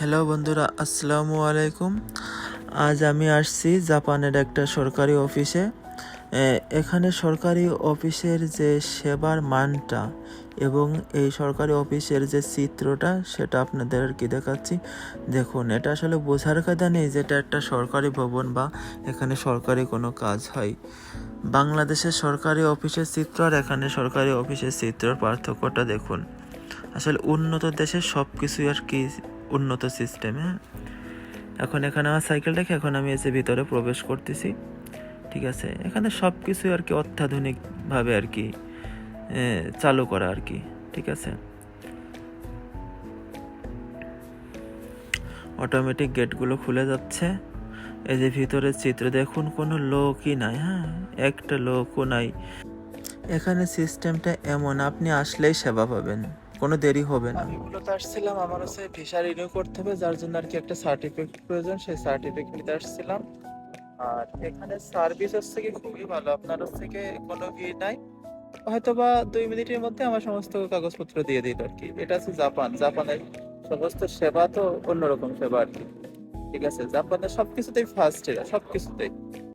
Hello বন্ধুরা, আসসালামু আলাইকুম। আজ আমি আসছি জাপানের একটা সরকারি অফিসে। এখানে সরকারি অফিসের যে সেবার মানটা এবং এই সরকারি অফিসের যে চিত্রটা, সেটা আপনাদের আর কি দেখাচ্ছি। দেখুন, এটা আসলে বোঝার কথা নেই যেটা একটা সরকারি ভবন বা এখানে সরকারি কোনো কাজ হয়। বাংলাদেশের সরকারি অফিসের চিত্র আর এখানে সরকারি অফিসের চিত্রর পার্থক্যটা দেখুন। আসলে উন্নত দেশের সব কিছুই আর কি উন্নত সিস্টেম হ্যাঁ? এখন এখানে আমার সাইকেল রেখে এখন আমি এসে ভিতরে প্রবেশ করতেছি, ঠিক আছে? এখানে সব কিছু আর কি অত্যাধুনিকভাবে আর কি চালু করা আর কি, ঠিক আছে? অটোমেটিক গেটগুলো খুলে যাচ্ছে। এই যে ভিতরের চিত্র দেখুন, কোনো লোকই নাই হ্যাঁ? একটা লোকও নাই। এখানে সিস্টেমটা এমন, আপনি আসলেই সেবা পাবেন। কোনো দেরি হবে না। আমি মূলত আসছিলাম আমার হচ্ছে ভিসা রিনিউ করতে হবে, যার জন্য আর কি একটা সার্টিফিকেট প্রয়োজন, সেই সার্টিফিকেট নিতে আসছিলাম। আর এখানে সার্ভিস হচ্ছে কি খুবই ভালো, আপনার হচ্ছে কি কোনো ই নাই। হয়তো বা দুই মিনিটের মধ্যে আমার সমস্ত কাগজপত্র দিয়ে দিল আর কি এটা হচ্ছে জাপান, জাপানের সমস্ত সেবা তো অন্যরকম সেবা আর কি ঠিক আছে, জাপানের সবকিছুতেই ফার্স্ট এরা, সবকিছুতেই।